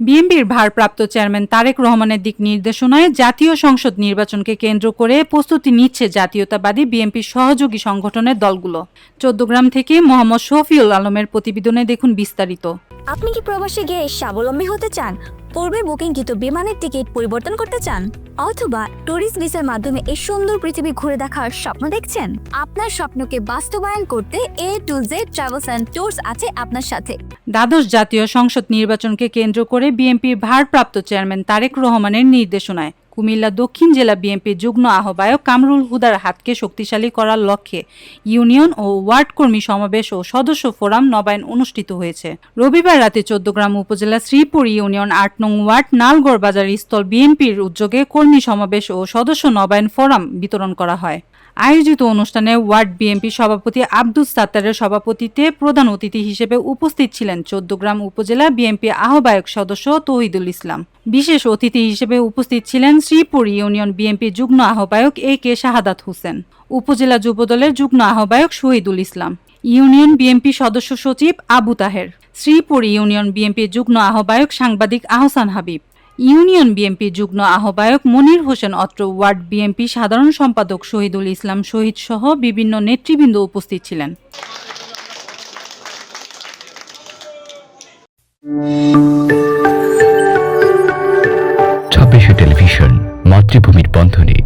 বিএনপির ভারপ্রাপ্ত চেয়ারম্যান তারেক রহমানের দিক নির্দেশনায় জাতীয় সংসদ নির্বাচনকে কেন্দ্র করে প্রস্তুতি নিচ্ছে জাতীয়তাবাদী বিএনপির সহযোগী সংগঠনের দলগুলো। চোদ্দগ্রাম থেকে মোহাম্মদ শফিউল আলমের প্রতিবেদনে দেখুন বিস্তারিত। আপনি কি প্রবাসে গিয়ে স্বাবলম্বী হতে চান? পূর্বে বুকিংকৃত বিমানের টিকিট পরিবর্তন করতে চান, অথবা ট্যুরিস্ট ভিসার মাধ্যমে এই সুন্দর পৃথিবী ঘুরে দেখার স্বপ্ন দেখছেন? আপনার স্বপ্নকে বাস্তবায়ন করতে A to Z travels and tours আছে আপনার সাথে। দ্বাদশ জাতীয় সংসদ নির্বাচনকে কেন্দ্র করে বিএনপির ভারপ্রাপ্ত চেয়ারম্যান তারেক রহমানের নির্দেশনায় কুমিল্লা দক্ষিণ জেলা বিএনপির যুগ্ম আহ্বায়ক কামরুল হুদার হাতকে শক্তিশালী করার লক্ষ্যে ইউনিয়ন ও ওয়ার্ড কর্মী সমাবেশ ও সদস্য ফোরাম নবায়ন অনুষ্ঠিত হয়েছে। রবিবার রাতে চোদ্দগ্রাম উপজেলা শ্রীপুর ইউনিয়ন আট নং ওয়ার্ড নালগড় বাজার স্থল বিএনপির উদ্যোগে কর্মী সমাবেশ ও সদস্য নবায়ন ফোরাম বিতরণ করা হয়। আয়োজিত অনুষ্ঠানে ওয়ার্ড বিএনপি সভাপতি আব্দুস সাত্তারের সভাপতিত্বে প্রধান অতিথি হিসেবে উপস্থিত ছিলেন চোদ্দগ্রাম উপজেলা বিএনপি আহ্বায়ক সদস্য তহিদুল ইসলাম। বিশেষ অতিথি হিসেবে উপস্থিত ছিলেন শ্রীপুর ইউনিয়ন বিএনপি যুগ্ম আহ্বায়ক এ কে শাহাদাত হোসেন, উপজেলা যুবদলের যুগ্ম আহ্বায়ক শহীদুল ইসলাম, ইউনিয়ন বিএনপি সদস্য সচিব আবু তাহের, শ্রীপুর ইউনিয়ন বিএনপি যুগ্ম আহ্বায়ক সাংবাদিক আহসান হাবিব, ইউনিয়ন বিএনপি যুগ্ম আহ্বায়ক মনির হোসেন অত্র, ওয়ার্ড বিএনপি সাধারণ সম্পাদক শহীদুল ইসলাম শহীদ সহ বিভিন্ন নেতৃবৃন্দ উপস্থিত ছিলেন। মাতৃভূমির বন্ধনে